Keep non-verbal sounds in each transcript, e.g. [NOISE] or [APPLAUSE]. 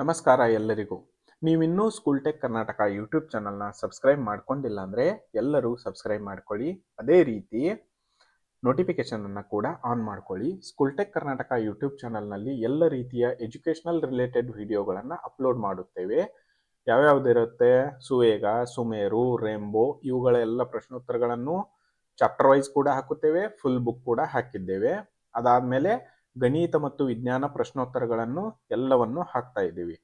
ನಮಸ್ಕಾರ ಎಲ್ಲರಿಗೂ. ನೀವಿನ್ನೂ ಸ್ಕೂಲ್ ಟೆಕ್ ಕರ್ನಾಟಕ ಯೂಟ್ಯೂಬ್ ಚಾನಲ್ನ ಸಬ್ಸ್ಕ್ರೈಬ್ ಮಾಡ್ಕೊಂಡಿಲ್ಲ ಅಂದರೆ ಎಲ್ಲರೂ ಸಬ್ಸ್ಕ್ರೈಬ್ ಮಾಡ್ಕೊಳ್ಳಿ. ಅದೇ ರೀತಿ ನೋಟಿಫಿಕೇಶನ್ ಅನ್ನು ಕೂಡ ಆನ್ ಮಾಡ್ಕೊಳ್ಳಿ. ಸ್ಕೂಲ್ ಟೆಕ್ ಕರ್ನಾಟಕ ಯೂಟ್ಯೂಬ್ ಚಾನಲ್ನಲ್ಲಿ ಎಲ್ಲ ರೀತಿಯ ಎಜುಕೇಷನಲ್ ರಿಲೇಟೆಡ್ ವಿಡಿಯೋಗಳನ್ನು ಅಪ್ಲೋಡ್ ಮಾಡುತ್ತೇವೆ. ಯಾವ್ಯಾವುದಿರುತ್ತೆ? ಸುವೇಗ, ಸುಮೇರು, ರೇಂಬೋ ಇವುಗಳ ಎಲ್ಲ ಪ್ರಶ್ನೋತ್ತರಗಳನ್ನು ಚಾಪ್ಟರ್ ವೈಸ್ ಕೂಡ ಹಾಕುತ್ತೇವೆ, ಫುಲ್ ಬುಕ್ ಕೂಡ ಹಾಕಿದ್ದೇವೆ. ಅದಾದಮೇಲೆ ಗಣಿತ ಮತ್ತು ವಿಜ್ಞಾನ ಪ್ರಶ್ನೋತ್ತರಗಳನ್ನು ಎಲ್ಲವನ್ನು ಹಾಕ್ತಾ ಇದ್ದೀವಿ.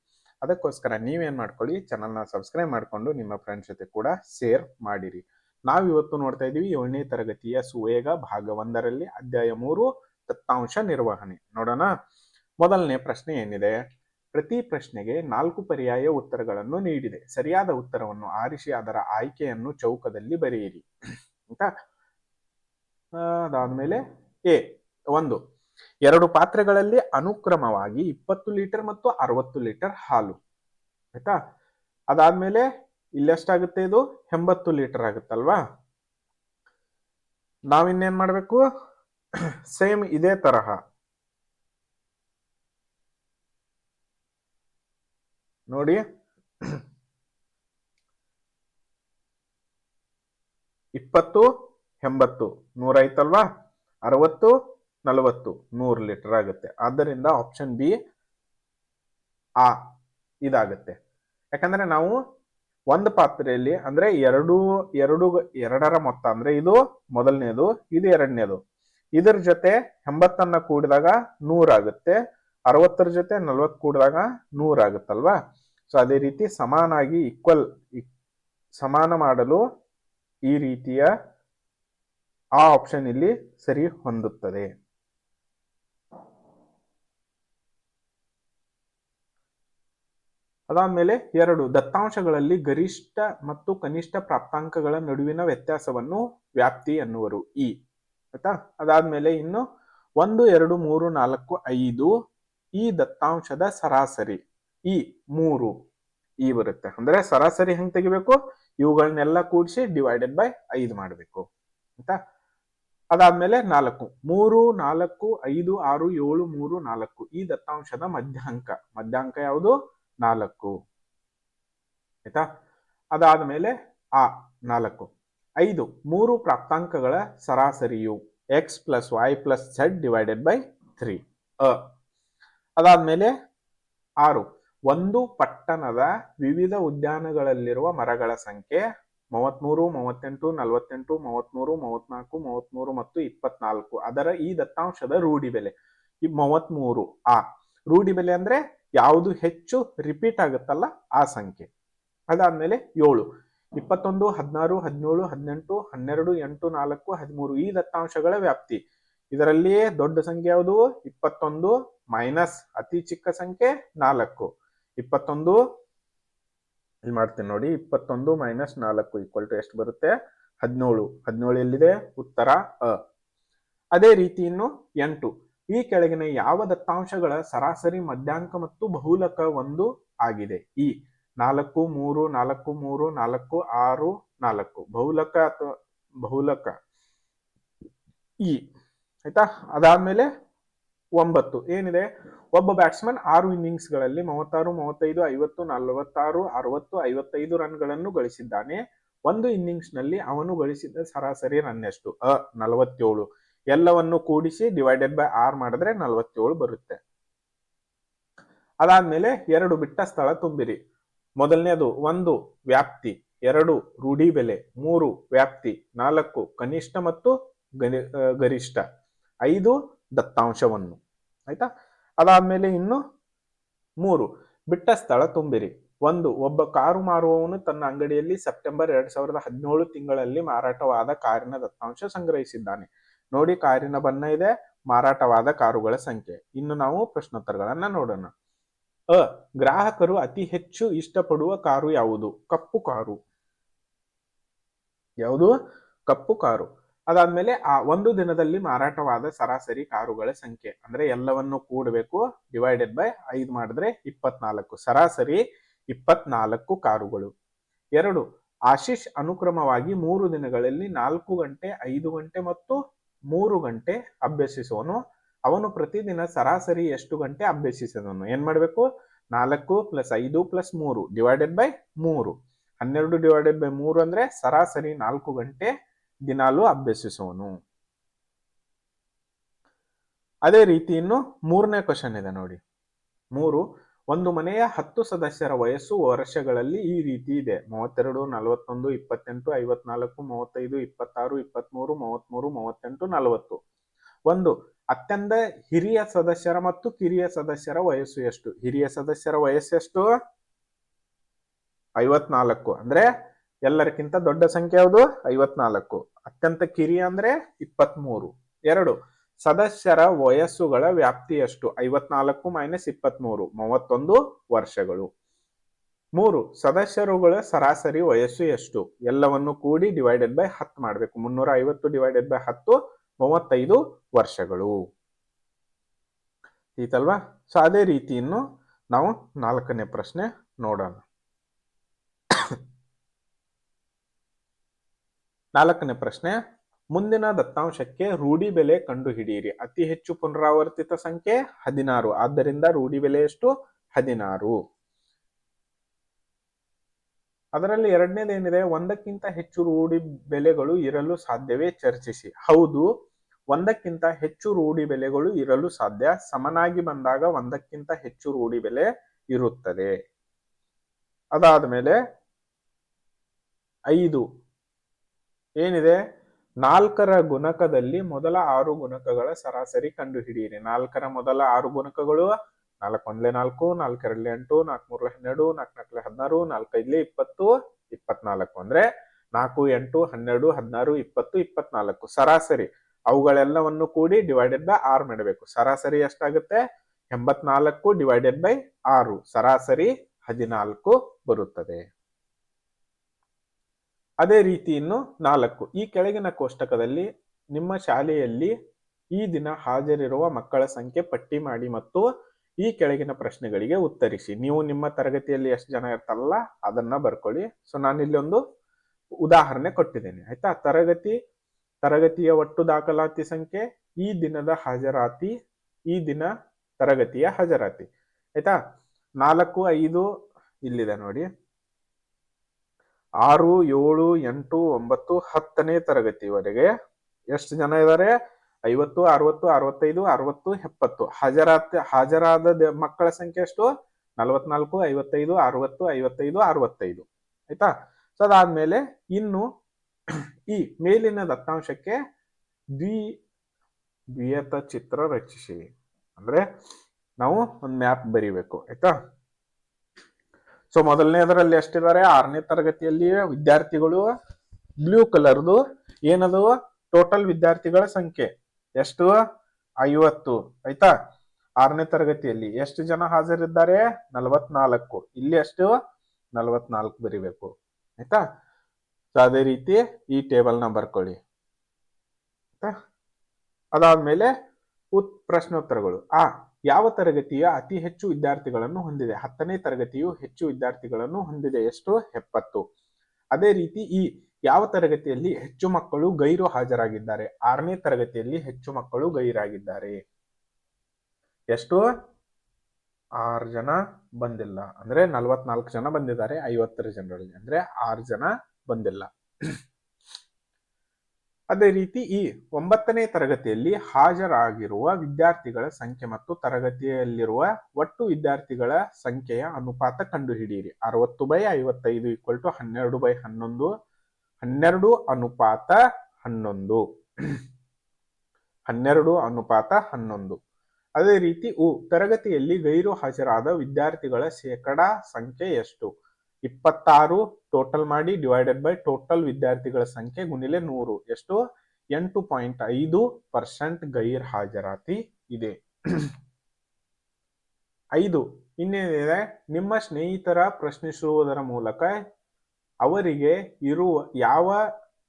ಅದಕ್ಕೋಸ್ಕರ ನೀವೇನು ಮಾಡ್ಕೊಳ್ಳಿ ಚಾನಲ್ನ ಸಬ್ಸ್ಕ್ರೈಬ್ ಮಾಡಿಕೊಂಡು ನಿಮ್ಮ ಫ್ರೆಂಡ್ಸ್ ಜೊತೆ ಕೂಡ ಶೇರ್ ಮಾಡಿರಿ. ನಾವು ಇವತ್ತು ನೋಡ್ತಾ ಇದ್ದೀವಿ ಏಳನೇ ತರಗತಿಯ ಸುವೇಗ ಭಾಗ ಒಂದರಲ್ಲಿ ಅಧ್ಯಾಯ ಮೂರು, ದತ್ತಾಂಶ ನಿರ್ವಹಣೆ. ನೋಡೋಣ. ಮೊದಲನೇ ಪ್ರಶ್ನೆ ಏನಿದೆ? ಪ್ರತಿ ಪ್ರಶ್ನೆಗೆ ನಾಲ್ಕು ಪರ್ಯಾಯ ಉತ್ತರಗಳನ್ನು ನೀಡಿದೆ. ಸರಿಯಾದ ಉತ್ತರವನ್ನು ಆರಿಸಿ ಅದರ ಆಯ್ಕೆಯನ್ನು ಚೌಕದಲ್ಲಿ ಬರೆಯಿರಿ. [CLEARS THROAT] ಅಂತ ಅದಾದ್ಮೇಲೆ ಎ, ಒಂದು. ಎರಡು ಪಾತ್ರೆಗಳಲ್ಲಿ ಅನುಕ್ರಮವಾಗಿ ಇಪ್ಪತ್ತು ಲೀಟರ್ ಮತ್ತು ಅರವತ್ತು ಲೀಟರ್ ಹಾಲು. ಆಯ್ತಾ? ಅದಾದ್ಮೇಲೆ ಇಲ್ಲೆಷ್ಟಾಗುತ್ತೆ ಇದು? ಎಂಬತ್ತು ಲೀಟರ್ ಆಗುತ್ತಲ್ವಾ? ನಾವಿನ್ನೇನ್ ಮಾಡಬೇಕು? ಸೇಮ್ ಇದೇ ತರಹ. ನೋಡಿ. ಇಪ್ಪತ್ತು, ಎಂಬತ್ತು. ನೂರೈತಲ್ವಾ ಅರವತ್ತು ನಲವತ್ತು, ನೂರು ಲೀಟರ್ ಆಗುತ್ತೆ. ಆದ್ದರಿಂದ ಆಪ್ಷನ್ ಬಿ ಆ ಇದಾಗುತ್ತೆ. ಯಾಕಂದ್ರೆ ನಾವು ಒಂದು ಪಾತ್ರೆಯಲ್ಲಿ ಅಂದ್ರೆ ಎರಡು ಎರಡು, ಎರಡರ ಮೊತ್ತ ಅಂದ್ರೆ ಇದು ಮೊದಲನೇದು, ಇದು ಎರಡನೇದು. ಇದರ ಜೊತೆ ಎಂಬತ್ತನ್ನ ಕೂಡಿದಾಗ ನೂರಾಗುತ್ತೆ ಅರವತ್ತರ ಜೊತೆ ನಲ್ವತ್ತು ಕೂಡಿದಾಗ ನೂರಾಗುತ್ತಲ್ವಾ ಸೊ ಅದೇ ರೀತಿ ಸಮಾನಾಗಿ ಈಕ್ವಲ್ ಸಮಾನ ಮಾಡಲು ಈ ರೀತಿಯ ಆ ಆಪ್ಷನ್ ಇಲ್ಲಿ ಸರಿ ಹೊಂದುತ್ತದೆ. ಅದಾದ್ಮೇಲೆ ಎರಡು, ದತ್ತಾಂಶಗಳಲ್ಲಿ ಗರಿಷ್ಠ ಮತ್ತು ಕನಿಷ್ಠ ಪ್ರಾಪ್ತಾಂಕಗಳ ನಡುವಿನ ವ್ಯತ್ಯಾಸವನ್ನು ವ್ಯಾಪ್ತಿ ಎನ್ನುವರು. ಇ. ಆಯ್ತಾ? ಅದಾದ್ಮೇಲೆ ಇನ್ನು ಒಂದು, ಎರಡು, ಮೂರು, ನಾಲ್ಕು, ಐದು ಈ ದತ್ತಾಂಶದ ಸರಾಸರಿ. ಈ ಮೂರು ಈ ಬರುತ್ತೆ. ಅಂದ್ರೆ ಸರಾಸರಿ ಹೆಂಗ್ ತೆಗಿಬೇಕು? ಇವುಗಳನ್ನೆಲ್ಲ ಕೂಡಿಸಿ ಡಿವೈಡೆಡ್ ಬೈ ಐದು ಮಾಡಬೇಕು. ಆಯ್ತಾ? ಅದಾದ್ಮೇಲೆ ನಾಲ್ಕು, ಮೂರು, ನಾಲ್ಕು, ಐದು, ಆರು, ಏಳು, ಮೂರು, ನಾಲ್ಕು ಈ ದತ್ತಾಂಶದ ಮಧ್ಯಾಂಕ. ಮಧ್ಯಾಂಕ ಯಾವುದು? ನಾಲ್ಕು. ಆಯ್ತಾ? ಅದಾದ್ಮೇಲೆ ಆ ನಾಲ್ಕು. ಐದು, ಮೂರು ಪ್ರಾಪ್ತಾಂಕಗಳ ಸರಾಸರಿಯು X plus Y plus Z divided by three ಅ. ಅದಾದ್ಮೇಲೆ ಆರು, ಒಂದು ಪಟ್ಟಣದ ವಿವಿಧ ಉದ್ಯಾನಗಳಲ್ಲಿರುವ ಮರಗಳ ಸಂಖ್ಯೆ ಮೂವತ್ಮೂರು, ಮೂವತ್ತೆಂಟು, ನಲವತ್ತೆಂಟು, ಮೂವತ್ಮೂರು, ಮೂವತ್ನಾಲ್ಕು, ಮೂವತ್ಮೂರು ಮತ್ತು ಇಪ್ಪತ್ನಾಲ್ಕು. ಅದರ ಈ ದತ್ತಾಂಶದ ರೂಢಿ ಬೆಲೆ ಮೂವತ್ಮೂರು, ಆ ರೂಢಿ ಬೆಲೆ ಅಂದ್ರೆ ಯಾವುದು ಹೆಚ್ಚು ರಿಪೀಟ್ ಆಗುತ್ತಲ್ಲ ಆ ಸಂಖ್ಯೆ. ಅದಾದ್ಮೇಲೆ ಏಳು. ಇಪ್ಪತ್ತೊಂದು, ಹದಿನಾರು, ಹದಿನೇಳು, ಹದಿನೆಂಟು, ಹನ್ನೆರಡು, ಎಂಟು, ನಾಲ್ಕು, ಹದಿಮೂರು ಈ ದತ್ತಾಂಶಗಳ ವ್ಯಾಪ್ತಿ. ಇದರಲ್ಲಿಯೇ ದೊಡ್ಡ ಸಂಖ್ಯೆ ಯಾವುದು? ಇಪ್ಪತ್ತೊಂದು ಮೈನಸ್ ಅತಿ ಚಿಕ್ಕ ಸಂಖ್ಯೆ ನಾಲ್ಕು. ಇಪ್ಪತ್ತೊಂದು, ಇಲ್ಲಿ ಮಾಡ್ತೀನಿ ನೋಡಿ, ಇಪ್ಪತ್ತೊಂದು ಮೈನಸ್ ನಾಲ್ಕು ಈಕ್ವಲ್ ಟು ಎಷ್ಟು ಬರುತ್ತೆ? ಹದಿನೇಳು. ಹದಿನೇಳು ಎಲ್ಲಿದೆ? ಉತ್ತರ ಅ. ಅದೇ ರೀತಿ ಇನ್ನು ಎಂಟು. ಈ ಕೆಳಗಿನ ಯಾವ ದತ್ತಾಂಶಗಳ ಸರಾಸರಿ ಮಧ್ಯಾಂಕ ಮತ್ತು ಬಹುಲಕ ಒಂದು ಆಗಿದೆ? ಈ ನಾಲ್ಕು, ಮೂರು ನಾಲ್ಕು ಮೂರು, ನಾಲ್ಕು, ಆರು, ನಾಲ್ಕು. ಬಹುಲಕ ಅಥವಾ ಬಹುಲಕ. ಈ ಆಯ್ತಾ? ಅದಾದ್ಮೇಲೆ ಒಂಬತ್ತು. ಏನಿದೆ? ಒಬ್ಬ ಬ್ಯಾಟ್ಸ್ಮನ್ ಆರು ಇನ್ನಿಂಗ್ಸ್ಗಳಲ್ಲಿ ಮೂವತ್ತಾರು, ಮೂವತ್ತೈದು, ಐವತ್ತು, ನಲವತ್ತಾರು, ಅರವತ್ತು, ಐವತ್ತೈದು ರನ್ಗಳನ್ನು ಗಳಿಸಿದ್ದಾನೆ. ಒಂದು ಇನ್ನಿಂಗ್ಸ್ನಲ್ಲಿ ಅವನು ಗಳಿಸಿದ ಸರಾಸರಿ ರನ್ ಎಷ್ಟು ಅ, ನಲವತ್ತೇಳು. ಎಲ್ಲವನ್ನು ಕೂಡಿಸಿ ಡಿವೈಡೆಡ್ ಬೈ ಆರ್ ಮಾಡಿದ್ರೆ ನಲವತ್ತೇಳು ಬರುತ್ತೆ. ಅದಾದ್ಮೇಲೆ ಎರಡು ಬಿಟ್ಟ ಸ್ಥಳ ತುಂಬಿರಿ. ಮೊದಲನೇದು ಒಂದು ವ್ಯಾಪ್ತಿ, ಎರಡು ರೂಢಿ ಬೆಲೆ, ಮೂರು ವ್ಯಾಪ್ತಿ, ನಾಲ್ಕು ಕನಿಷ್ಠ ಮತ್ತು ಗರಿಷ್ಠ, ಐದು ದತ್ತಾಂಶವನ್ನು. ಆಯ್ತಾ? ಅದಾದ್ಮೇಲೆ ಇನ್ನು ಮೂರು ಬಿಟ್ಟ ಸ್ಥಳ ತುಂಬಿರಿ. ಒಂದು, ಒಬ್ಬ ಕಾರು ಮಾರುವವನು ತನ್ನ ಅಂಗಡಿಯಲ್ಲಿ ಸೆಪ್ಟೆಂಬರ್ ಎರಡ್ ಸಾವಿರದ ಹದಿನೇಳು ತಿಂಗಳಲ್ಲಿ ಮಾರಾಟವಾದ ಕಾರಿನ ದತ್ತಾಂಶ ಸಂಗ್ರಹಿಸಿದ್ದಾನೆ. ನೋಡಿ ಕಾರಿನ ಬಣ್ಣ ಇದೆ, ಮಾರಾಟವಾದ ಕಾರುಗಳ ಸಂಖ್ಯೆ. ಇನ್ನು ನಾವು ಪ್ರಶ್ನೋತ್ತರಗಳನ್ನ ನೋಡೋಣ. ಅ, ಗ್ರಾಹಕರು ಅತಿ ಹೆಚ್ಚು ಇಷ್ಟಪಡುವ ಕಾರು ಯಾವುದು? ಕಪ್ಪು ಕಾರು. ಯಾವುದು? ಕಪ್ಪು ಕಾರು. ಅದಾದ್ಮೇಲೆ ಆ ಒಂದು ದಿನದಲ್ಲಿ ಮಾರಾಟವಾದ ಸರಾಸರಿ ಕಾರುಗಳ ಸಂಖ್ಯೆ. ಅಂದ್ರೆ ಎಲ್ಲವನ್ನು ಕೂಡಬೇಕು ಡಿವೈಡೆಡ್ ಬೈ ಐದು ಮಾಡಿದ್ರೆ ಇಪ್ಪತ್ನಾಲ್ಕು. ಸರಾಸರಿ ಇಪ್ಪತ್ನಾಲ್ಕು ಕಾರುಗಳು. ಎರಡು ಆಶೀಶ್ ಅನುಕ್ರಮವಾಗಿ ಮೂರು ದಿನಗಳಲ್ಲಿ ನಾಲ್ಕು ಗಂಟೆ, ಐದು ಗಂಟೆ ಮತ್ತು ಮೂರು ಗಂಟೆ ಅಭ್ಯಸಿಸುವನು. ಅವನು ಪ್ರತಿದಿನ ಸರಾಸರಿ ಎಷ್ಟು ಗಂಟೆ ಅಭ್ಯಸಿಸಿದನು ಏನ್ ಮಾಡಬೇಕು? ನಾಲ್ಕು ಪ್ಲಸ್ ಐದು ಪ್ಲಸ್ ಮೂರು ಡಿವೈಡೆಡ್ ಬೈ ಮೂರು. ಹನ್ನೆರಡು ಡಿವೈಡೆಡ್ ಬೈ ಮೂರು ಅಂದ್ರೆ ಸರಾಸರಿ ನಾಲ್ಕು ಗಂಟೆ ದಿನಾಲು ಅಭ್ಯಸಿಸುವನು. ಅದೇ ರೀತಿ ಇನ್ನು ಮೂರನೇ ಕ್ವಶನ್ ಇದೆ ನೋಡಿ. ಮೂರು ಒಂದು ಮನೆಯ ಹತ್ತು ಸದಸ್ಯರ ವಯಸ್ಸು ವರ್ಷಗಳಲ್ಲಿ ಈ ರೀತಿ ಇದೆ. ಮೂವತ್ತೆರಡು, ನಲವತ್ತೊಂದು, ಇಪ್ಪತ್ತೆಂಟು, ಐವತ್ನಾಲ್ಕು, ಮೂವತ್ತೈದು, ಇಪ್ಪತ್ತಾರು, ಇಪ್ಪತ್ಮೂರು, ಮೂವತ್ಮೂರು, ಮೂವತ್ತೆಂಟು, ನಲವತ್ತು. ಒಂದು, ಅತ್ಯಂತ ಹಿರಿಯ ಸದಸ್ಯರ ಮತ್ತು ಕಿರಿಯ ಸದಸ್ಯರ ವಯಸ್ಸು ಎಷ್ಟು? ಹಿರಿಯ ಸದಸ್ಯರ ವಯಸ್ಸು ಎಷ್ಟು? ಐವತ್ನಾಲ್ಕು. ಅಂದ್ರೆ ಎಲ್ಲರಿಗಿಂತ ದೊಡ್ಡ ಸಂಖ್ಯೆ ಯಾವುದು? ಐವತ್ನಾಲ್ಕು. ಅತ್ಯಂತ ಕಿರಿಯ ಅಂದ್ರೆ ಇಪ್ಪತ್ಮೂರು. ಎರಡು ಸದಸ್ಯರ ವಯಸ್ಸುಗಳ ವ್ಯಾಪ್ತಿಯಷ್ಟು ಐವತ್ನಾಲ್ಕು ಮೈನಸ್ ಇಪ್ಪತ್ಮೂರು, ಮೂವತ್ತೊಂದು ವರ್ಷಗಳು. ಮೂರು, ಸದಸ್ಯರುಗಳ ಸರಾಸರಿ ವಯಸ್ಸು ಎಷ್ಟು? ಎಲ್ಲವನ್ನು ಕೂಡಿ ಡಿವೈಡೆಡ್ ಬೈ ಹತ್ತು ಮಾಡಬೇಕು. ಮುನ್ನೂರ ಐವತ್ತು ಡಿವೈಡೆಡ್ ಬೈ ಹತ್ತು, ಮೂವತ್ತೈದು ವರ್ಷಗಳು. ಈತಲ್ವಾ ಸೊ ಅದೇ ರೀತಿಯನ್ನು ನಾವು ನಾಲ್ಕನೇ ಪ್ರಶ್ನೆ ನೋಡೋಣ. ನಾಲ್ಕನೇ ಪ್ರಶ್ನೆ ಮುಂದಿನ ದತ್ತಾಂಶಕ್ಕೆ ರೂಢಿ ಬೆಲೆ ಕಂಡುಹಿಡಿಯಿರಿ. ಅತಿ ಹೆಚ್ಚು ಪುನರಾವರ್ತಿತ ಸಂಖ್ಯೆ ಹದಿನಾರು. ಆದ್ದರಿಂದ ರೂಢಿ ಬೆಲೆ ಎಷ್ಟು? ಹದಿನಾರು. ಅದರಲ್ಲಿ ಎರಡನೇದೇನಿದೆ? ಒಂದಕ್ಕಿಂತ ಹೆಚ್ಚು ರೂಢಿ ಬೆಲೆಗಳು ಇರಲು ಸಾಧ್ಯವೇ? ಚರ್ಚಿಸಿ. ಹೌದು, ಒಂದಕ್ಕಿಂತ ಹೆಚ್ಚು ರೂಢಿ ಬೆಲೆಗಳು ಇರಲು ಸಾಧ್ಯ. ಸಮನಾಗಿ ಬಂದಾಗ ಒಂದಕ್ಕಿಂತ ಹೆಚ್ಚು ರೂಢಿ ಬೆಲೆ ಇರುತ್ತದೆ. ಅದಾದ ಮೇಲೆ ಐದು. ಏನಿದೆ? ನಾಲ್ಕರ ಗುಣಕದಲ್ಲಿ ಮೊದಲ ಆರು ಗುಣಕಗಳ ಸರಾಸರಿ ಕಂಡುಹಿಡಿಯಿರಿ. ನಾಲ್ಕರ ಮೊದಲ ಆರು ಗುಣಕಗಳು ನಾಲ್ಕು ಒಂದ್ಲೆ ನಾಲ್ಕು, ನಾಲ್ಕರಲ್ಲಿ ಎಂಟು ನಾಲ್ಕು ಮೂರ್ಲೆ ಹನ್ನೆರಡು ನಾಲ್ಕು ನಾಲ್ಕಲೆ ಹದಿನಾರು, ನಾಲ್ಕೈದ್ಲೆ ಇಪ್ಪತ್ತು, ಇಪ್ಪತ್ನಾಲ್ಕು ಅಂದ್ರೆ ನಾಲ್ಕು, ಎಂಟು, ಹನ್ನೆರಡು, ಹದಿನಾರು, ಇಪ್ಪತ್ತು, ಇಪ್ಪತ್ನಾಲ್ಕು ಸರಾಸರಿ. ಅವುಗಳೆಲ್ಲವನ್ನು ಕೂಡಿ ಡಿವೈಡೆಡ್ ಬೈ ಆರು ಮಾಡಬೇಕು. ಸರಾಸರಿ ಎಷ್ಟಾಗುತ್ತೆ? ಎಂಬತ್ನಾಲ್ಕು ಡಿವೈಡೆಡ್ ಬೈ ಆರು. ಸರಾಸರಿ ಹದಿನಾಲ್ಕು ಬರುತ್ತದೆ. ಅದೇ ರೀತಿ ಇನ್ನು ನಾಲ್ಕು. ಈ ಕೆಳಗಿನ ಕೋಷ್ಟಕದಲ್ಲಿ ನಿಮ್ಮ ಶಾಲೆಯಲ್ಲಿ ಈ ದಿನ ಹಾಜರಿರುವ ಮಕ್ಕಳ ಸಂಖ್ಯೆ ಪಟ್ಟಿ ಮಾಡಿ ಮತ್ತು ಈ ಕೆಳಗಿನ ಪ್ರಶ್ನೆಗಳಿಗೆ ಉತ್ತರಿಸಿ. ನೀವು ನಿಮ್ಮ ತರಗತಿಯಲ್ಲಿ ಎಷ್ಟು ಜನ ಇರ್ತಾರಲ್ಲ, ಅದನ್ನ ಬರ್ಕೊಳ್ಳಿ. ಸೊ ನಾನು ಇಲ್ಲಿ ಒಂದು ಉದಾಹರಣೆ ಕೊಟ್ಟಿದ್ದೇನೆ. ಆಯ್ತಾ? ತರಗತಿ, ತರಗತಿಯ ಒಟ್ಟು ದಾಖಲಾತಿ ಸಂಖ್ಯೆ, ಈ ದಿನದ ಹಾಜರಾತಿ, ಈ ದಿನ ತರಗತಿಯ ಹಾಜರಾತಿ. ಆಯ್ತಾ? ನಾಲ್ಕು, ಐದು ಇಲ್ಲಿದೆ ನೋಡಿ. ಆರು, ಏಳು, ಎಂಟು, ಒಂಬತ್ತು, ಹತ್ತನೇ ತರಗತಿವರೆಗೆ ಎಷ್ಟು ಜನ ಇದ್ದಾರೆ ಐವತ್ತು, ಅರವತ್ತು, ಅರವತ್ತೈದು, ಅರವತ್ತು, ಎಪ್ಪತ್ತು. ಹಾಜರಾತ, ಹಾಜರಾದ ಮಕ್ಕಳ ಸಂಖ್ಯೆ ಎಷ್ಟು? ನಲವತ್ನಾಲ್ಕು, ಐವತ್ತೈದು, ಅರವತ್ತು, ಐವತ್ತೈದು, ಅರವತ್ತೈದು. ಆಯ್ತಾ? ಸೊ ಅದಾದ್ಮೇಲೆ ಇನ್ನು ಈ ಮೇಲಿನ ದತ್ತಾಂಶಕ್ಕೆ ದ್ವಿ ದ್ವಿಯತ ಚಿತ್ರ ರಚಿಸಿ. ಅಂದ್ರೆ ನಾವು ಒಂದು ಮ್ಯಾಪ್ ಬರೀಬೇಕು. ಆಯ್ತಾ? ಸೊ ಮೊದಲನೇದರಲ್ಲಿ ಎಷ್ಟಿದ್ದಾರೆ? ಆರನೇ ತರಗತಿಯಲ್ಲಿ ವಿದ್ಯಾರ್ಥಿಗಳು ಬ್ಲೂ ಕಲರ್ದು ಏನದು? ಟೋಟಲ್ ವಿದ್ಯಾರ್ಥಿಗಳ ಸಂಖ್ಯೆ. ಎಷ್ಟು? ಐವತ್ತು. ಆಯ್ತಾ? ಆರನೇ ತರಗತಿಯಲ್ಲಿ ಎಷ್ಟು ಜನ ಹಾಜರಿದ್ದಾರೆ? ನಲವತ್ನಾಲ್ಕು. ಇಲ್ಲಿ ಎಷ್ಟು? ನಲವತ್ನಾಲ್ಕು ಬರಿಬೇಕು. ಆಯ್ತಾ? ಸೊ ಅದೇ ರೀತಿ ಈ ಟೇಬಲ್ನ ಬರ್ಕೊಳ್ಳಿ ಆಯ್ತಾ? ಅದಾದ್ಮೇಲೆ ಉತ್ ಪ್ರಶ್ನೋತ್ತರಗಳು. ಆ ಯಾವ ತರಗತಿಯ ಅತಿ ಹೆಚ್ಚು ವಿದ್ಯಾರ್ಥಿಗಳನ್ನು ಹೊಂದಿದೆ? ಹತ್ತನೇ ತರಗತಿಯು ಹೆಚ್ಚು ವಿದ್ಯಾರ್ಥಿಗಳನ್ನು ಹೊಂದಿದೆ. ಎಷ್ಟು? ಎಪ್ಪತ್ತು. ಅದೇ ರೀತಿ ಈ ಯಾವ ತರಗತಿಯಲ್ಲಿ ಹೆಚ್ಚು ಮಕ್ಕಳು ಗೈರು ಹಾಜರಾಗಿದ್ದಾರೆ? ಆರನೇ ತರಗತಿಯಲ್ಲಿ ಹೆಚ್ಚು ಮಕ್ಕಳು ಗೈರಾಗಿದ್ದಾರೆ. ಎಷ್ಟು? ಆರು ಜನ ಬಂದಿಲ್ಲ. ಅಂದ್ರೆ ನಲ್ವತ್ನಾಲ್ಕು ಜನ ಬಂದಿದ್ದಾರೆ. ಐವತ್ತರ ಜನರಲ್ಲಿ. ಅಂದ್ರೆ ಆರು ಜನ ಬಂದಿಲ್ಲ. ಅದೇ ರೀತಿ ಈ ಒಂಬತ್ತನೇ ತರಗತಿಯಲ್ಲಿ ಹಾಜರಾಗಿರುವ ವಿದ್ಯಾರ್ಥಿಗಳ ಸಂಖ್ಯೆ ಮತ್ತು ತರಗತಿಯಲ್ಲಿರುವ ಒಟ್ಟು ವಿದ್ಯಾರ್ಥಿಗಳ ಸಂಖ್ಯೆಯ ಅನುಪಾತ ಕಂಡುಹಿಡಿಯಿರಿ. ಅರವತ್ತು ಬೈ ಐವತ್ತೈದು ಈಕ್ವಲ್ ಟು ಹನ್ನೆರಡು ಬೈ ಹನ್ನೊಂದು, ಹನ್ನೆರಡು ಅನುಪಾತ ಹನ್ನೊಂದು. ಹನ್ನೆರಡು ಅನುಪಾತ ಹನ್ನೊಂದು. ಅದೇ ರೀತಿ ಉ ತರಗತಿಯಲ್ಲಿ ಗೈರು ಹಾಜರಾದ ವಿದ್ಯಾರ್ಥಿಗಳ ಶೇಕಡಾ ಸಂಖ್ಯೆ ಎಷ್ಟು? ಇಪ್ಪತ್ತಾರು ಟೋಟಲ್ ಮಾಡಿ ಡಿವೈಡೆಡ್ ಬೈ ಟೋಟಲ್ ವಿದ್ಯಾರ್ಥಿಗಳ ಸಂಖ್ಯೆ ಗುಣಿಲೆ ನೂರು. ಎಷ್ಟು? ಎಂಟು ಪಾಯಿಂಟ್ ಐದು ಪರ್ಸೆಂಟ್ ಗೈರ್ ಹಾಜರಾತಿ ಇದೆ. ಐದು. ಇನ್ನೇನಿದೆ? ನಿಮ್ಮ ಸ್ನೇಹಿತರ ಪ್ರಶ್ನಿಸುವುದರ ಮೂಲಕ ಅವರಿಗೆ ಇರುವ ಯಾವ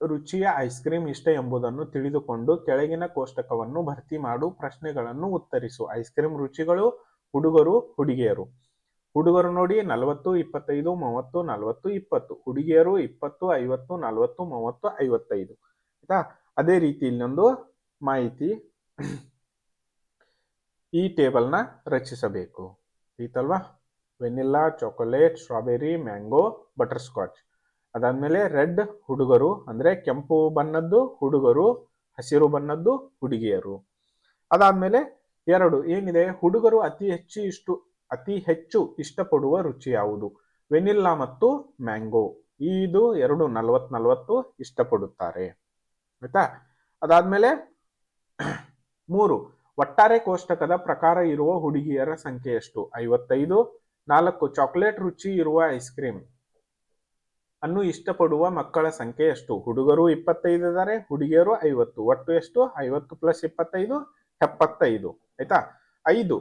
ರುಚಿಯ ಐಸ್ ಕ್ರೀಮ್ ಇಷ್ಟ ಎಂಬುದನ್ನು ತಿಳಿದುಕೊಂಡು ಕೆಳಗಿನ ಕೋಷ್ಟಕವನ್ನು ಭರ್ತಿ ಮಾಡು ಪ್ರಶ್ನೆಗಳನ್ನು ಉತ್ತರಿಸು. ಐಸ್ ಕ್ರೀಮ್ ರುಚಿಗಳು ಹುಡುಗರು, ಹುಡುಗಿಯರು. ಹುಡುಗರು ನೋಡಿ ನಲವತ್ತು, ಇಪ್ಪತ್ತೈದು, ಮೂವತ್ತು, ನಲವತ್ತು, ಇಪ್ಪತ್ತು. ಹುಡುಗಿಯರು ಇಪ್ಪತ್ತು, ಐವತ್ತು, ನಲವತ್ತು, ಮೂವತ್ತು, ಐವತ್ತೈದು. ಆಯ್ತಾ? ಅದೇ ರೀತಿ ಇಲ್ಲೊಂದು ಮಾಹಿತಿ ಈ ಟೇಬಲ್ನ ರಚಿಸಬೇಕು. ಈತಲ್ವಾ vanilla, chocolate, strawberry, mango butterscotch ಅದಾದ್ಮೇಲೆ ರೆಡ್ ಹುಡುಗರು, ಅಂದ್ರೆ ಕೆಂಪು ಬಣ್ಣದ್ದು ಹುಡುಗರು, ಹಸಿರು ಬಣ್ಣದ್ದು ಹುಡುಗಿಯರು. ಅದಾದ್ಮೇಲೆ ಎರಡು ಏನಿದೆ? ಹುಡುಗರು ಅತಿ ಹೆಚ್ಚು ಇಷ್ಟು ಅತಿ ಹೆಚ್ಚು ಇಷ್ಟಪಡುವ ರುಚಿ ಯಾವುದು? ವೆನಿಲ್ಲಾ ಮತ್ತು ಮ್ಯಾಂಗೋ. ಇದು ಎರಡು ನಲವತ್ ನಲವತ್ತು ಇಷ್ಟಪಡುತ್ತಾರೆ. ಆಯ್ತಾ? ಅದಾದ್ಮೇಲೆ [CLEARS THROAT] ಮೂರು, ಒಟ್ಟಾರೆ ಕೋಷ್ಟಕದ ಪ್ರಕಾರ ಇರುವ ಹುಡುಗಿಯರ ಸಂಖ್ಯೆ ಎಷ್ಟು? ಐವತ್ತೈದು, ನಾಲ್ಕು, ಚಾಕ್ಲೇಟ್ ರುಚಿ ಇರುವ ಐಸ್ ಕ್ರೀಮ್. ಅನ್ನು ಇಷ್ಟಪಡುವ ಮಕ್ಕಳ ಸಂಖ್ಯೆ ಎಷ್ಟು? ಹುಡುಗರು ಇಪ್ಪತ್ತೈದು ಇದ್ದಾರೆ, ಹುಡುಗಿಯರು ಐವತ್ತು. ಒಟ್ಟು ಎಷ್ಟು? ಐವತ್ತು ಪ್ಲಸ್ ಇಪ್ಪತ್ತೈದು, ಎಪ್ಪತ್ತೈದು. ಆಯ್ತಾ? ಐದು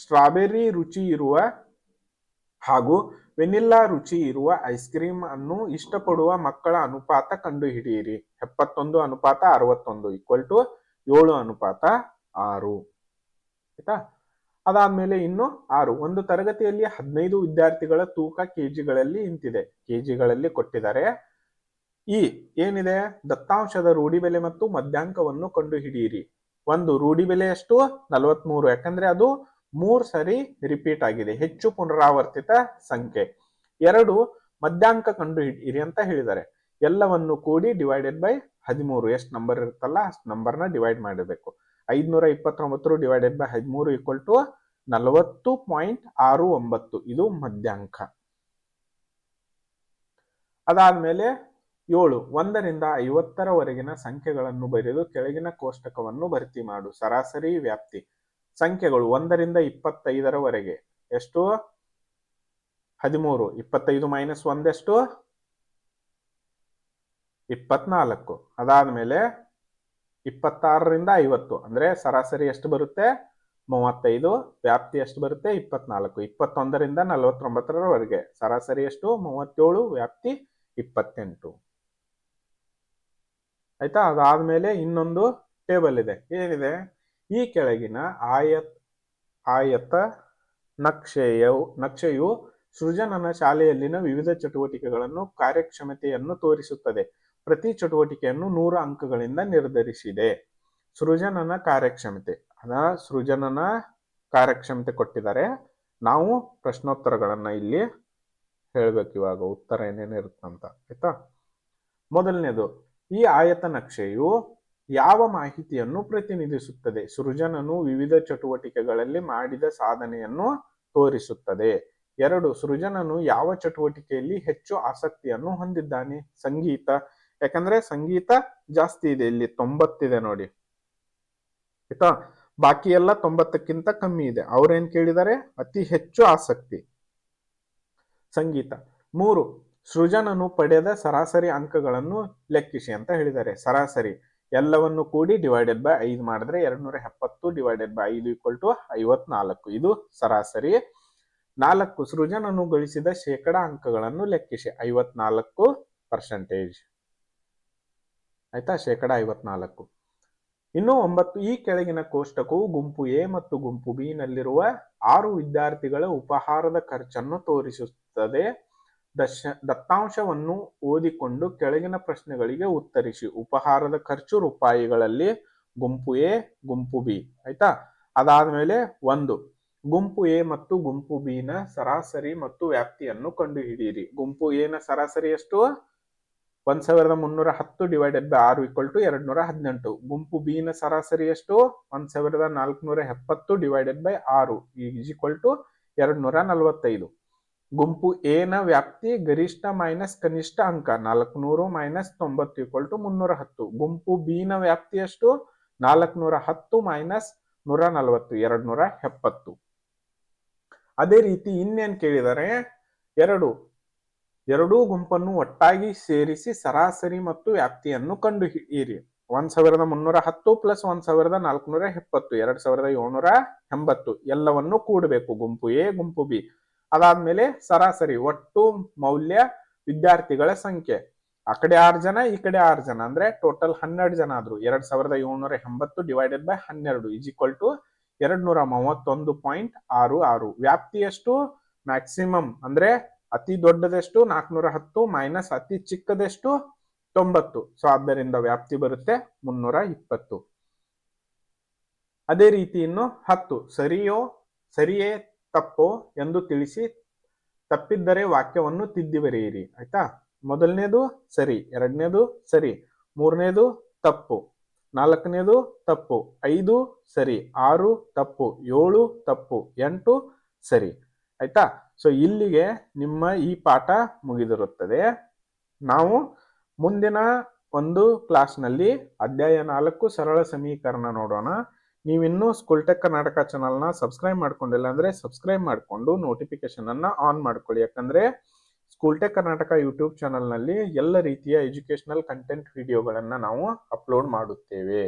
ಸ್ಟ್ರಾಬೆರಿ ರುಚಿ ಇರುವ ಹಾಗೂ ವೆನಿಲ್ಲಾ ರುಚಿ ಇರುವ ಐಸ್ ಕ್ರೀಮ್ ಅನ್ನು ಇಷ್ಟಪಡುವ ಮಕ್ಕಳ ಅನುಪಾತ ಕಂಡುಹಿಡಿಯಿರಿ. ಎಪ್ಪತ್ತೊಂದು ಅನುಪಾತ ಅರವತ್ತೊಂದು ಈಕ್ವಲ್ ಟು ಏಳು ಅನುಪಾತ ಆರು. ಆಯ್ತಾ? ಅದಾದ್ಮೇಲೆ ಇನ್ನು ಆರು. ಒಂದು ತರಗತಿಯಲ್ಲಿ ಹದಿನೈದು ವಿದ್ಯಾರ್ಥಿಗಳ ತೂಕ ಕೆಜಿಗಳಲ್ಲಿ ಇಂತಿದೆ. ಕೆಜಿಗಳಲ್ಲಿ ಕೊಟ್ಟಿದ್ದಾರೆ. ಈ ಏನಿದೆ? ದತ್ತಾಂಶದ ರೂಢಿ ಬೆಲೆ ಮತ್ತು ಮಧ್ಯಾಂಕವನ್ನು ಕಂಡುಹಿಡಿಯಿರಿ. ಒಂದು ರೂಢಿ ಬೆಲೆ ಎಷ್ಟು ನಲವತ್ಮೂರು. ಯಾಕಂದ್ರೆ ಅದು ಮೂರ್ ಸರಿ ರಿಪೀಟ್ ಆಗಿದೆ. ಹೆಚ್ಚು ಪುನರಾವರ್ತಿತ ಸಂಖ್ಯೆ. ಎರಡು, ಮಧ್ಯಾಂಕ ಕಂಡು ಇರಿ ಅಂತ ಹೇಳಿದ್ದಾರೆ. ಎಲ್ಲವನ್ನು ಕೂಡಿ ಡಿವೈಡೆಡ್ ಬೈ ಹದಿಮೂರು. ಎಷ್ಟು ನಂಬರ್ ಇರುತ್ತಲ್ಲ, ಅಷ್ಟು ನಂಬರ್ನ ಡಿವೈಡ್ ಮಾಡಬೇಕು. ಐದ್ನೂರ ಇಪ್ಪತ್ತೊಂಬತ್ತು ಡಿವೈಡೆಡ್ ಬೈ ಹದಿಮೂರು ಈಕ್ವಲ್ ಟು ನಲವತ್ತು ಪಾಯಿಂಟ್ ಆರು ಒಂಬತ್ತು. ಇದು ಮಧ್ಯಾಂಕ. ಅದಾದ್ಮೇಲೆ ಏಳು, ಒಂದರಿಂದ ಐವತ್ತರವರೆಗಿನ ಸಂಖ್ಯೆಗಳನ್ನು ಬರೆದು ಕೆಳಗಿನ ಕೋಷ್ಟಕವನ್ನು ಭರ್ತಿ ಮಾಡು. ಸರಾಸರಿ ವ್ಯಾಪ್ತಿ. ಸಂಖ್ಯೆಗಳು ಒಂದರಿಂದ ಇಪ್ಪತ್ತೈದರವರೆಗೆ. ಎಷ್ಟು? ಹದಿಮೂರು. ಇಪ್ಪತ್ತೈದು ಮೈನಸ್ ಒಂದೆಷ್ಟು ಇಪ್ಪತ್ನಾಲ್ಕು. ಅದಾದ್ಮೇಲೆ ಇಪ್ಪತ್ತಾರರಿಂದ ಐವತ್ತು. ಅಂದ್ರೆ ಸರಾಸರಿ ಎಷ್ಟು ಬರುತ್ತೆ? ಮೂವತ್ತೈದು. ವ್ಯಾಪ್ತಿ ಎಷ್ಟು ಬರುತ್ತೆ? ಇಪ್ಪತ್ನಾಲ್ಕು. ಇಪ್ಪತ್ತೊಂದರಿಂದ ನಲವತ್ತೊಂಬತ್ತರವರೆಗೆ. ಸರಾಸರಿ ಎಷ್ಟು? ಮೂವತ್ತೇಳು. ವ್ಯಾಪ್ತಿ ಇಪ್ಪತ್ತೆಂಟು. ಆಯ್ತಾ? ಅದಾದ್ಮೇಲೆ ಇನ್ನೊಂದು ಟೇಬಲ್ ಇದೆ. ಏನಿದೆ? ಈ ಕೆಳಗಿನ ಆಯತ್, ಆಯತ ನಕ್ಷೆಯ, ನಕ್ಷೆಯು ಸೃಜನನ ಶಾಲೆಯಲ್ಲಿನ ವಿವಿಧ ಚಟುವಟಿಕೆಗಳನ್ನು ಕಾರ್ಯಕ್ಷಮತೆಯನ್ನು ತೋರಿಸುತ್ತದೆ. ಪ್ರತಿ ಚಟುವಟಿಕೆಯನ್ನು ನೂರು ಅಂಕಗಳಿಂದ ನಿರ್ಧರಿಸಿದೆ. ಸೃಜನನ ಕಾರ್ಯಕ್ಷಮತೆ. ಅದ ಸೃಜನನ ಕಾರ್ಯಕ್ಷಮತೆ ಕೊಟ್ಟಿದ್ದಾರೆ. ನಾವು ಪ್ರಶ್ನೋತ್ತರಗಳನ್ನು ಇಲ್ಲಿ ಹೇಳಬೇಕು ಇವಾಗ. ಉತ್ತರ ಏನೇನಿರುತ್ತಂತ, ಆಯ್ತಾ? ಮೊದಲನೇದು, ಈ ಆಯತ ನಕ್ಷೆಯು ಯಾವ ಮಾಹಿತಿಯನ್ನು ಪ್ರತಿನಿಧಿಸುತ್ತದೆ? ಸೃಜನನು ವಿವಿಧ ಚಟುವಟಿಕೆಗಳಲ್ಲಿ ಮಾಡಿದ ಸಾಧನೆಯನ್ನು ತೋರಿಸುತ್ತದೆ. ಎರಡು, ಸೃಜನನು ಯಾವ ಚಟುವಟಿಕೆಯಲ್ಲಿ ಹೆಚ್ಚು ಆಸಕ್ತಿಯನ್ನು ಹೊಂದಿದ್ದಾನೆ? ಸಂಗೀತ. ಯಾಕಂದ್ರೆ ಸಂಗೀತ ಜಾಸ್ತಿ ಇದೆ ಇಲ್ಲಿ. ತೊಂಬತ್ತಿದೆ ನೋಡಿ. ಆಯ್ತಾ? ಬಾಕಿ ಎಲ್ಲ ತೊಂಬತ್ತಕ್ಕಿಂತ ಕಮ್ಮಿ ಇದೆ. ಅವ್ರೇನ್ ಕೇಳಿದ್ದಾರೆ ಅತಿ ಹೆಚ್ಚು ಆಸಕ್ತಿ. ಸಂಗೀತ. ಮೂರು, ಸೃಜನನು ಪಡೆದ ಸರಾಸರಿ ಅಂಕಗಳನ್ನು ಲೆಕ್ಕಿಸಿ ಅಂತ ಹೇಳಿದ್ದಾರೆ. ಸರಾಸರಿ. ಎಲ್ಲವನ್ನು ಕೂಡಿ ಡಿವೈಡೆಡ್ ಬೈ ಐದು ಮಾಡಿದ್ರೆ ಎರಡ್ ನೂರ ಎಪ್ಪತ್ತು ಡಿವೈಡೆಡ್ ಬೈ ಐದು ಈಕ್ವಲ್ ಟು ಐವತ್ನಾಲ್ಕು. ಇದು ಸರಾಸರಿ. ನಾಲ್ಕು ಸೃಜನನು ಗಳಿಸಿದ ಶೇಕಡ ಅಂಕಗಳನ್ನು ಲೆಕ್ಕಿಸಿ. ಐವತ್ನಾಲ್ಕು ಪರ್ಸೆಂಟೇಜ್ ಆಯ್ತಾ? ಶೇಕಡ ಐವತ್ನಾಲ್ಕು. ಇನ್ನು ಒಂಬತ್ತು, ಈ ಕೆಳಗಿನ ಕೋಷ್ಟಕವು ಗುಂಪು ಎ ಮತ್ತು ಗುಂಪು ಬಿ ನಲ್ಲಿರುವ ಆರು ವಿದ್ಯಾರ್ಥಿಗಳ ಉಪಹಾರದ ಖರ್ಚನ್ನು ತೋರಿಸುತ್ತದೆ. ದಶ, ದತ್ತಾಂಶವನ್ನು ಓದಿಕೊಂಡು ಕೆಳಗಿನ ಪ್ರಶ್ನೆಗಳಿಗೆ ಉತ್ತರಿಸಿ. ಉಪಹಾರದ ಖರ್ಚು ರೂಪಾಯಿಗಳಲ್ಲಿ ಗುಂಪು ಎ, ಗುಂಪು ಬಿ. ಆಯ್ತಾ? ಅದಾದ್ಮೇಲೆ ಒಂದು, ಗುಂಪು ಎ ಮತ್ತು ಗುಂಪು ಬಿ ನ ಸರಾಸರಿ ಮತ್ತು ವ್ಯಾಪ್ತಿಯನ್ನು ಕಂಡುಹಿಡಿಯಿರಿ. ಗುಂಪು ಎ ನ ಸರಾಸರಿ ಎಷ್ಟು? ಒಂದ್ ಸಾವಿರದ ಮುನ್ನೂರ ಹತ್ತು ಡಿವೈಡೆಡ್ ಬೈ ಆರು ಈಕ್ವಲ್ ಟು ಎರಡ್ ನೂರ ಹದಿನೆಂಟು. ಗುಂಪು ಬಿ ನ ಸರಾಸರಿ ಎಷ್ಟು? ಒಂದ್ ಸಾವಿರದ ನಾಲ್ಕುನೂರ ಎಪ್ಪತ್ತು ಡಿವೈಡೆಡ್ ಬೈ ಆರು ಈಕ್ವಲ್ ಟು ಎರಡ್ ನೂರ ನಲವತ್ತೈದು. ಗುಂಪು ಎ ನ ವ್ಯಾಪ್ತಿ ಗರಿಷ್ಠ ಮೈನಸ್ ಕನಿಷ್ಠ ಅಂಕ ನಾಲ್ಕುನೂರು ಮೈನಸ್ ತೊಂಬತ್ತು ಈಕ್ವಲ್ ಟು ಮುನ್ನೂರ ಹತ್ತು. ಗುಂಪು ಬಿ ನ ವ್ಯಾಪ್ತಿ ಎಷ್ಟು? ನಾಲ್ಕುನೂರ ಹತ್ತು ಮೈನಸ್ ನೂರ ನಲವತ್ತು ಎರಡ್ ನೂರ ಎಪ್ಪತ್ತು. ಅದೇ ರೀತಿ ಇನ್ನೇನ್ ಕೇಳಿದರೆ, ಎರಡು, ಎರಡೂ ಗುಂಪನ್ನು ಒಟ್ಟಾಗಿ ಸೇರಿಸಿ ಸರಾಸರಿ ಮತ್ತು ವ್ಯಾಪ್ತಿಯನ್ನು ಕಂಡುಹಿಡಿಯಿರಿ. ಒಂದ್ ಸಾವಿರದ ಮುನ್ನೂರ ಹತ್ತು ಪ್ಲಸ್ ಒಂದ್ ಸಾವಿರದ ನಾಲ್ಕುನೂರ ಎಪ್ಪತ್ತು, ಎರಡ್ ಸಾವಿರದ ಏಳ್ನೂರ ಎಂಬತ್ತು, ಎಲ್ಲವನ್ನು ಕೂಡಬೇಕು. ಗುಂಪು ಎ ಗುಂಪು ಬಿ ಅದಾದ್ಮೇಲೆ ಸರಾಸರಿ ಒಟ್ಟು ಮೌಲ್ಯ ವಿದ್ಯಾರ್ಥಿಗಳ ಸಂಖ್ಯೆ. ಆ ಕಡೆ ಆರು ಜನ, ಈ ಕಡೆ ಆರು ಜನ. ಅಂದ್ರೆ ಟೋಟಲ್ ಹನ್ನೆರಡು ಜನ ಆದ್ರು. ಎರಡ್ ಸಾವಿರದ ಏಳ್ನೂರ ಎಂಬತ್ತು ಡಿವೈಡೆಡ್ ಬೈ ಹನ್ನೆರಡು ಇಸ್ ಈಕ್ವಲ್ ಟು ಎರಡ್ ನೂರ ಮೂವತ್ತೊಂದು ಪಾಯಿಂಟ್ ಆರು ಆರು. ವ್ಯಾಪ್ತಿಯಷ್ಟು ಮ್ಯಾಕ್ಸಿಮಮ್ ಅಂದ್ರೆ ಅತಿ ದೊಡ್ಡದೆಷ್ಟು? ನಾಲ್ಕುನೂರ ಹತ್ತು ಮೈನಸ್ ಅತಿ ಚಿಕ್ಕದೆಷ್ಟು? ತೊಂಬತ್ತು. ಸೊ ಆದ್ದರಿಂದ ವ್ಯಾಪ್ತಿ ಬರುತ್ತೆ ಮುನ್ನೂರ ಇಪ್ಪತ್ತು. ಅದೇ ರೀತಿ ಇನ್ನು ಹತ್ತು. ಸರಿಯೋ, ಸರಿಯೇ ತಪ್ಪೋ ಎಂದು ತಿಳಿಸಿ ತಪ್ಪಿದ್ದರೆ ವಾಕ್ಯವನ್ನು ತಿದ್ದಿ ಬರೆಯಿರಿ ಆಯ್ತಾ? ಮೊದಲನೇದು ಸರಿ, ಎರಡನೇದು ಸರಿ, ಮೂರನೇದು ತಪ್ಪು, ನಾಲ್ಕನೇದು ತಪ್ಪು, ಐದು ಸರಿ, ಆರು ತಪ್ಪು, ಏಳು ತಪ್ಪು, ಎಂಟು ಸರಿ, ಆಯ್ತಾ? ಸೊ ಇಲ್ಲಿಗೆ ನಿಮ್ಮ ಈ ಪಾಠ ಮುಗಿದಿರುತ್ತದೆ. ನಾವು ಮುಂದಿನ ಒಂದು ಕ್ಲಾಸ್ನಲ್ಲಿ ಅಧ್ಯಾಯ ನಾಲ್ಕು ಸರಳ ಸಮೀಕರಣ ನೋಡೋಣ. ನೀವಿನ್ನೂ ಸ್ಕೂಲ್ ಟೆಕ್ ಕರ್ನಾಟಕ ಚಾನಲ್ನ ಸಬ್ಸ್ಕ್ರೈಬ್ ಮಾಡ್ಕೊಂಡಿಲ್ಲ ಅಂದರೆ ಸಬ್ಸ್ಕ್ರೈಬ್ ಮಾಡಿಕೊಂಡು ನೋಟಿಫಿಕೇಶನ್ ಅನ್ನ ಆನ್ ಮಾಡ್ಕೊಳ್ಳಿ. ಯಾಕಂದರೆ ಸ್ಕೂಲ್ ಟೆಕ್ ಕರ್ನಾಟಕ ಯೂಟ್ಯೂಬ್ ಚಾನಲ್ನಲ್ಲಿ ಎಲ್ಲ ರೀತಿಯ ಎಜುಕೇಶನಲ್ ಕಂಟೆಂಟ್ ವಿಡಿಯೋಗಳನ್ನು ನಾವು ಅಪ್ಲೋಡ್ ಮಾಡುತ್ತೇವೆ.